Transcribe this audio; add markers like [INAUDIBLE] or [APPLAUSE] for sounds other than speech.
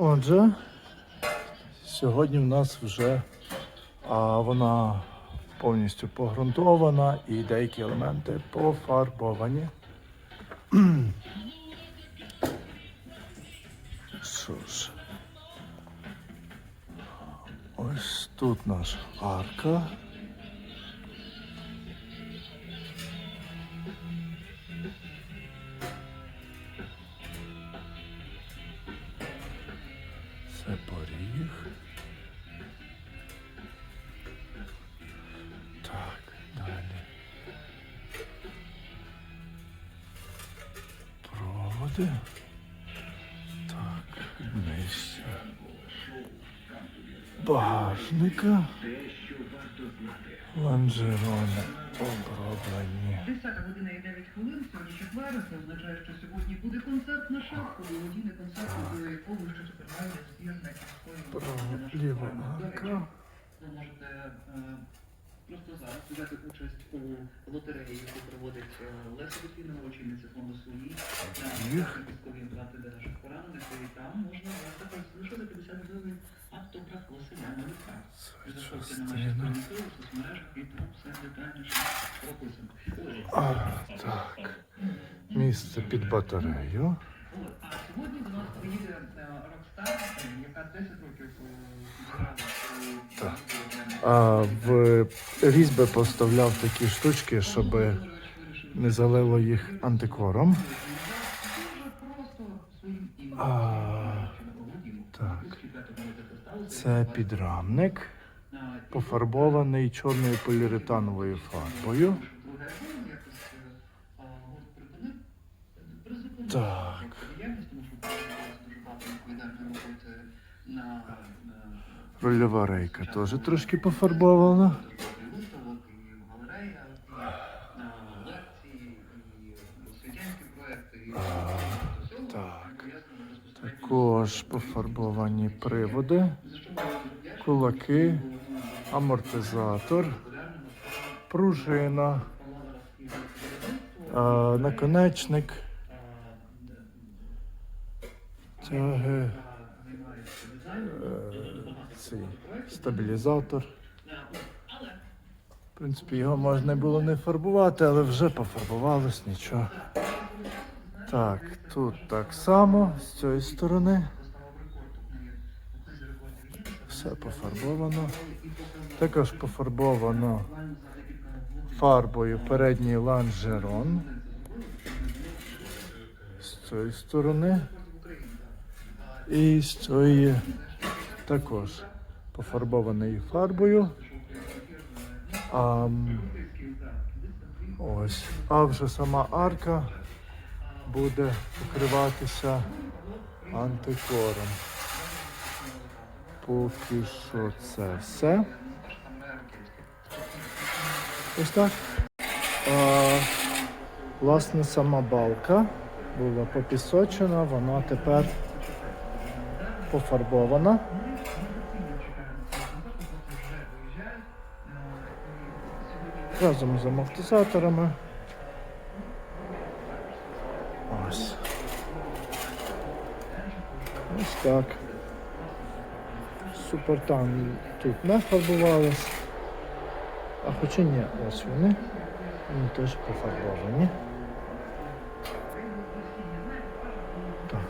Отже, сьогодні в нас вже а, вона повністю погрунтована і деякі елементи пофарбовані. [CLEARS THROAT] Що ж, ось тут наша арка. Це поріг. Так, далі. Проводи. Так, місце. Багажника. Ланжерони оброблені. 10 година і 9 хвилин, сьогодні четвер, це означає, що сьогодні буде концерт на шапку, благодійний концерт, до якого ще супермайже збірна ліва арка. Ви можете е, просто зараз взяти участь у лотереї, яку проводить е, Леся Дитвінова, очільниця фонду свої, на військові імпланти для наших поранених, і там можна взяти лише 50 гривень автограф Василя Малюка. Це Заходьте на наші сторінки детальніше прописано. Так. Місце під батарею. А сьогодні до нас приїде Рокстар, яка 10 років зіграла у А в різьби поставляв такі штучки, щоб не залило їх антикором. А. Це підрамник, пофарбований чорною поліуретановою фарбою. Так. Рольова рейка теж трошки пофарбована. Так. Також пофарбовані приводи, кулаки, амортизатор, пружина, наконечник, тяги, е, цей стабілізатор. В принципі, його можна було не фарбувати, але вже пофарбувалось, нічого. Так, тут так само, з цієї сторони. Все пофарбовано. Також пофарбовано фарбою передній ланжерон. З цієї сторони. І з цієї також пофарбований фарбою. А, ось. А вже сама арка буде покриватися антикором. Поки що це все. Ось так. А, власне, сама балка була попісочена, вона тепер пофарбована. Разом з амортизаторами. Ось. Ось так супер там тут не фарбувалось. А хоча ні, ось вони. Вони теж пофарбовані. Так.